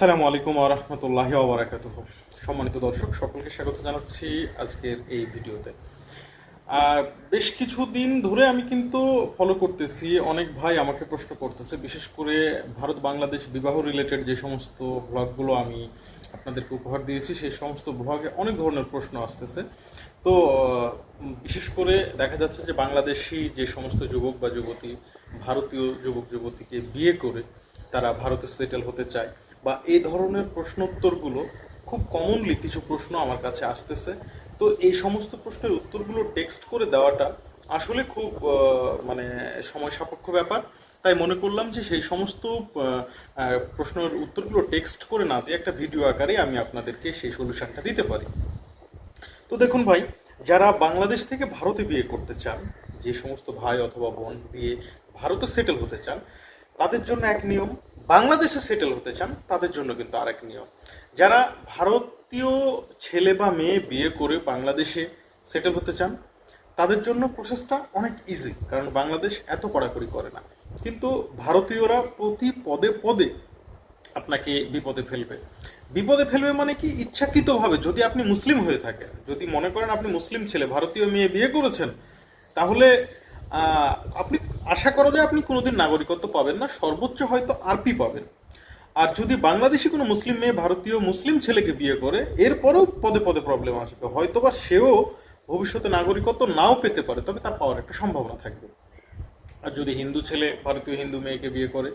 আসসালামু আলাইকুম আরহামতুল্লাহ ওবরাকাত সম্মানিত দর্শক, সকলকে স্বাগত জানাচ্ছি আজকের এই ভিডিওতে। বেশ কিছুদিন ধরে আমি কিন্তু ফলো করতেছি, অনেক ভাই আমাকে প্রশ্ন করতেছে, বিশেষ করে ভারত বাংলাদেশ বিবাহ রিলেটেড যে সমস্ত ব্লগগুলো আমি আপনাদেরকে উপহার দিয়েছি, সেই সমস্ত ব্লগে অনেক ধরনের প্রশ্ন আসতেছে। তো বিশেষ করে দেখা যাচ্ছে যে বাংলাদেশি যে সমস্ত যুবক বা যুবতী, ভারতীয় যুবক যুবতীকে বিয়ে করে তারা ভারতে সেটেল হতে চায়। বা এই ধরনের প্রশ্নোত্তরগুলো খুব কমনলি কিছু প্রশ্ন আমার কাছে আসতেছে। তো এই সমস্ত প্রশ্নের উত্তরগুলো টেক্সট করে দেওয়াটা আসলে খুব মানে সময় সাপেক্ষ ব্যাপার। তাই মনে করলাম যে সেই সমস্ত প্রশ্নের উত্তরগুলো টেক্সট করে না দিয়ে একটা ভিডিও আকারে আমি আপনাদেরকে সেই সলিউশনটা দিতে পারি। তো দেখুন ভাই, যারা বাংলাদেশ থেকে ভারতে বিয়ে করতে চান, যে সমস্ত ভাই অথবা বোন বিয়ে ভারতে সেটেল হতে চান, তাদের জন্য এক নিয়ম বাংলাদেশে সেটেল হতে চান, তাদের জন্য কিন্তু আরেক নিয়ম। যারা ভারতীয় ছেলে বা মেয়ে বিয়ে করে বাংলাদেশে সেটেল হতে চান, তাদের জন্য প্রসেসটা অনেক ইজি কারণ বাংলাদেশ এত কড়াকড়ি করে না। কিন্তু ভারতীয়রা প্রতি পদে পদে আপনাকে বিপদে ফেলবে। বিপদে ফেলবে মানে কি? ইচ্ছাকৃতভাবে, যদি আপনি মুসলিম হয়ে থাকেন, যদি মনে করেন আপনি মুসলিম ছেলে, ভারতীয় মেয়ে বিয়ে করেছেন, তাহলে আপনি আশা করা যায় আপনি কোনোদিন নাগরিকত্ব পাবেন না, সর্বোচ্চ হয়তো আরপি পাবেন। আর যদি বাংলাদেশি কোনো মুসলিম মেয়ে ভারতীয় মুসলিম ছেলেকে বিয়ে করে, এরপরেও পদে পদে প্রবলেম আসবে। হয়তোবা সেও ভবিষ্যতে নাগরিকত্ব নাও পেতে পারে, তবে তার পাওয়ার একটা সম্ভাবনা থাকবে। আর যদি হিন্দু ছেলে, ভারতীয় হিন্দু মেয়েকে বিয়ে করে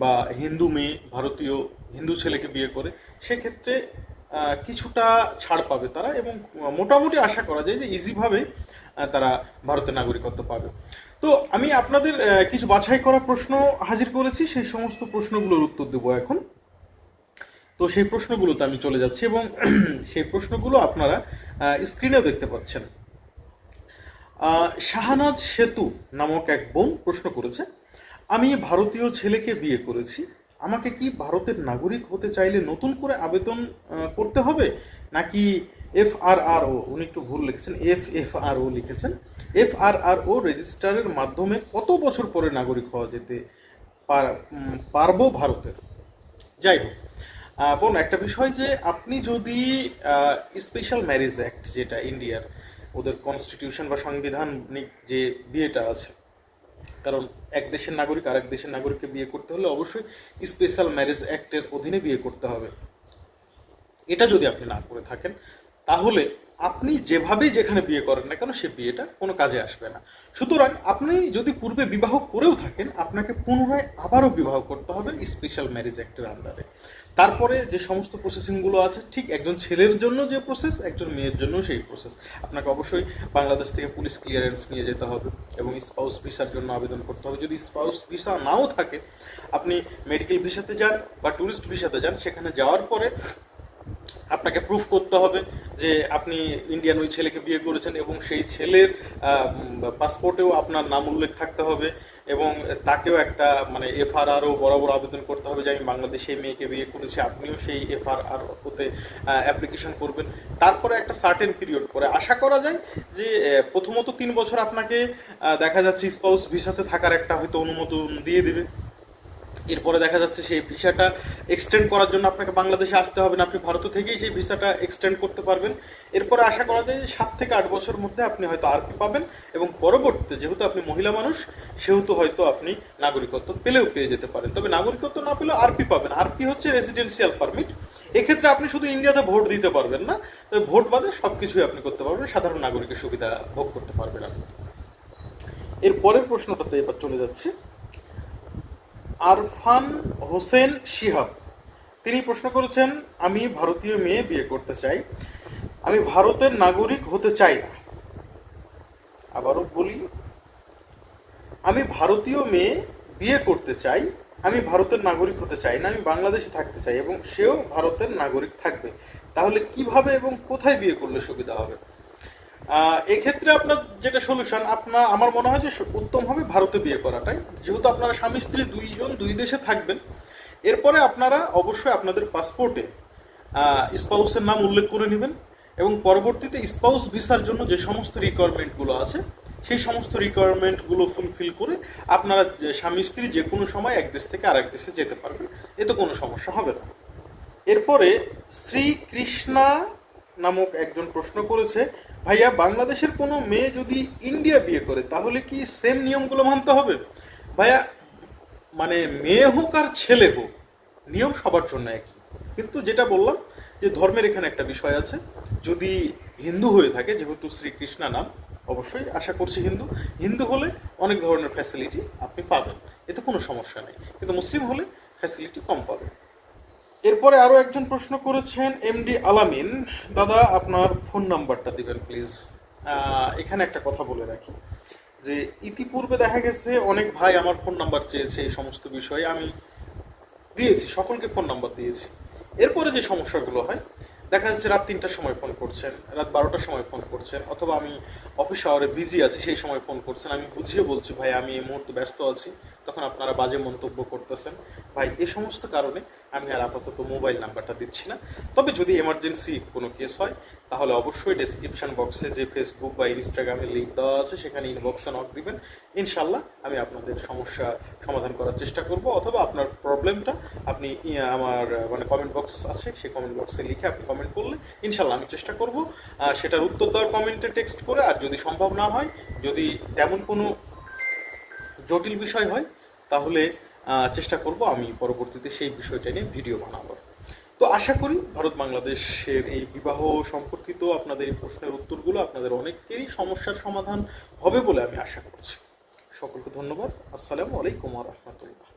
বা হিন্দু মেয়ে, ভারতীয় হিন্দু ছেলেকে বিয়ে করে, সেক্ষেত্রে কিছুটা ছাড় পাবে তারা এবং মোটামুটি আশা করা যায় যে ইজিভাবে তারা ভারতের নাগরিকত্ব পাবে। তো আমি আপনাদের কিছু বাছাই করা প্রশ্ন হাজির করেছি, সেই সমস্ত প্রশ্নগুলোর উত্তর দেবো এখন। তো সেই প্রশ্নগুলোতে আমি চলে যাচ্ছি এবং সেই প্রশ্নগুলো আপনারা স্ক্রিনেও দেখতে পাচ্ছেন। শাহানাজ সেতু নামক এক বোন প্রশ্ন করেছে, আমি ভারতীয় ছেলেকে বিয়ে করেছি আমাকে কি ভারতের নাগরিক হতে চাইলে নতুন করে আবেদন করতে হবে? নাকি এফ আর আর ও উনি একটু ভুল লিখেছেন এফ এফ আর ও লিখেছেন। এফ আর আর ও রেজিস্টারের মাধ্যমে কত বছর পরে নাগরিক হওয়া যেতে পার- পারব ভারতের? যাই হোক বোন, একটা বিষয় যে আপনি যদি স্পেশাল ম্যারেজ অ্যাক্ট যেটা ইন্ডিয়ার, ওদের কনস্টিটিউশন বা সাংবিধানিক যে বিয়েটা আছে কারণ এক দেশের নাগরিক আরেক দেশের নাগরিককে বিয়ে করতে হলে অবশ্যই স্পেশাল ম্যারেজ অ্যাক্টের অধীনে বিয়ে করতে হবে। এটা যদি আপনি না করে থাকেন, তাহলে আপনি যেভাবেই যেখানে বিয়ে করেন না কেন সে বিয়েটা কোনো কাজে আসবে না। সুতরাং আপনি যদি পূর্বে বিবাহ করেও থাকেন, আপনাকে পুনরায় আবারও বিবাহ করতে হবে স্পেশাল ম্যারেজ অ্যাক্টের আন্ডারে তারপরে যে সমস্ত প্রসেসিংগুলো আছে, ঠিক একজন ছেলের জন্য যে প্রসেস একজন মেয়ের জন্য সেই প্রসেস আপনাকে অবশ্যই বাংলাদেশ থেকে পুলিশ ক্লিয়ারেন্স নিয়ে যেতে হবে এবং স্পাউস ভিসার জন্য আবেদন করতে হবে। যদি স্পাউস ভিসা নাও থাকে, আপনি মেডিকেল ভিসাতে যান বা ট্যুরিস্ট ভিসাতে যান, সেখানে যাওয়ার পরে আপনাকে প্রুফ করতে হবে যে আপনি ইন্ডিয়ান ওই ছেলেকে বিয়ে করেছেন এবং সেই ছেলের পাসপোর্টেও আপনার নাম উল্লেখ থাকতে হবে এবং তাকেও একটা মানে এফআরআরও বরাবর আবেদন করতে হবে যে আমি বাংলাদেশে মেয়েকে বিয়ে করেছি, আপনিও সেই এফআরআর ওতে অ্যাপ্লিকেশন করবেন। তারপরে একটা সার্টেন পিরিয়ড পরে আশা করা যায় যে প্রথমত তিন বছর আপনাকে দেখা যাচ্ছে স্পাউস ভিসাতে থাকার একটা হয়তো অনুমোদন দিয়ে দিবে। এরপরে দেখা যাচ্ছে সেই ভিসাটা এক্সটেন্ড করার জন্য আপনাকে বাংলাদেশে আসতে হবে না, আপনি ভারত থেকেই সেই ভিসাটা এক্সটেন্ড করতে পারবেন। এরপরে আশা করা যায় সাত থেকে আট বছর মধ্যে আপনি হয়তো আরপি পাবেন এবং পরবর্তীতে যেহেতু আপনি মহিলা মানুষ, সেহেতু হয়তো আপনি নাগরিকত্ব পেলেও পেয়ে যেতে পারেন। তবে নাগরিকত্ব না পেলেও আরপি পাবেন। আরপি হচ্ছে রেসিডেন্সিয়াল পারমিট এক্ষেত্রে আপনি শুধু ইন্ডিয়াতে ভোট দিতে পারবেন না, তবে ভোট বাদে সব কিছুই আপনি করতে পারবেন, সাধারণ নাগরিকের সুবিধা ভোগ করতে পারবেন আপনি। এর পরের প্রশ্নটাতে এবার চলে যাচ্ছে। আরফান হোসেন শিহাব। তিনি প্রশ্ন করেছেন, আমি ভারতীয় মেয়ে বিয়ে করতে চাই। আমি ভারতের নাগরিক হতে চাই না। আবারও বলি, আমি ভারতীয় মেয়ে বিয়ে করতে চাই। আমি ভারতের নাগরিক হতে চাই না। আমি বাংলাদেশে থাকতে চাই এবং সেও ভারতের নাগরিক থাকবে। তাহলে কীভাবে এবং কোথায় বিয়ে করলে সুবিধা হবে? এক্ষেত্রে আপনার যেটা সলিউশন আপনার, আমার মনে হয় যে উত্তম হবে ভারতে বিয়ে করাটাই যেহেতু আপনারা স্বামী, স্ত্রী দুইজন, দুই দেশে থাকবেন। এরপরে আপনারা অবশ্যই আপনাদের পাসপোর্টে স্পাউসের নাম উল্লেখ করে নেবেন এবং পরবর্তীতে স্পাউস ভিসার জন্য যে সমস্ত রিকোয়ারমেন্টগুলো আছে, সেই সমস্ত রিকোয়ারমেন্টগুলো ফুলফিল করে আপনারা স্বামী, স্ত্রী যে কোনো সময় এক দেশ থেকে আরেক দেশে যেতে পারবেন। এতে কোনো সমস্যা হবে না। এরপরে শ্রীকৃষ্ণা নামক একজন প্রশ্ন করেছে ভাইয়া, বাংলাদেশের কোনো মেয়ে যদি ইন্ডিয়া বিয়ে করে, তাহলে কি সেম নিয়মগুলো মানতে হবে? ভাইয়া মানে মেয়ে হোক আর ছেলে হোক, নিয়ম সবার জন্য একই। কিন্তু যেটা বললাম যে ধর্মের এখানে একটা বিষয় আছে, যদি হিন্দু হয়ে থাকে, যেহেতু শ্রীকৃষ্ণা নাম, অবশ্যই আশা করছি হিন্দু। হিন্দু হলে অনেক ধরনের ফ্যাসিলিটি আপনি পাবেন, এতে কোনো সমস্যা নেই। কিন্তু মুসলিম হলে ফ্যাসিলিটি কম পাবেন। এরপরে আরও একজন প্রশ্ন করেছেন এমডি আলামিন। দাদা, আপনার ফোন নাম্বারটা দিবেন প্লিজ এখানে একটা কথা বলে রাখি। যে ইতিপূর্বে দেখা গেছে, অনেক ভাই আমার ফোন নাম্বার চেয়েছে এই সমস্ত বিষয়ে। আমি দিয়েছি, সকলকে ফোন নাম্বার দিয়েছি। এরপরে যে সমস্যাগুলো হয়, দেখা যাচ্ছে রাত তিনটার সময় ফোন করছেন, রাত বারোটার সময় ফোন করছেন, অথবা আমি অফিস আওয়ারে বিজি আছি, সেই সময় ফোন করছেন। আমি বুঝিয়ে বলছি, ভাই, আমি এই মুহূর্তে ব্যস্ত আছি। তখন আপনারা বাজে মন্তব্য করতেছেন। ভাই এই সমস্ত কারণে আমি আর আপাতত মোবাইল নাম্বারটা দিচ্ছি না। তবে যদি এমার্জেন্সি কোনো কেস হয়, তাহলে অবশ্যই ডেসক্রিপশন বক্সে যে ফেসবুক বা ইনস্টাগ্রামে লিঙ্ক দেওয়া আছে, সেখানে ইনবক্সে নক দিবেন। ইনশাল্লাহ আমি আপনাদের সমস্যা সমাধান করার চেষ্টা করব, অথবা আপনার প্রবলেমটা আপনি আমার মানে কমেন্ট বক্স আছে, সেই কমেন্ট বক্সে লিখে আপনি কমেন্ট করলে ইনশাল্লাহ আমি চেষ্টা করব। সেটার উত্তর দেওয়ার কমেন্টে টেক্সট করে, আর যদি সম্ভব না হয়, যদি তেমন কোনো জটিল বিষয় হয়, তাহলে চেষ্টা করব আমি পরবর্তীতে সেই বিষয়টা নিয়ে ভিডিও বানাবার তো আশা করি ভারত বাংলাদেশের এই বিবাহ সম্পর্কিত আপনাদের এই প্রশ্নের উত্তরগুলো আপনাদের অনেকেরই সমস্যার সমাধান হবে বলে আমি আশা করছি। সকলকে ধন্যবাদ। আসসালামু আলাইকুম রহমতুল্লাহ।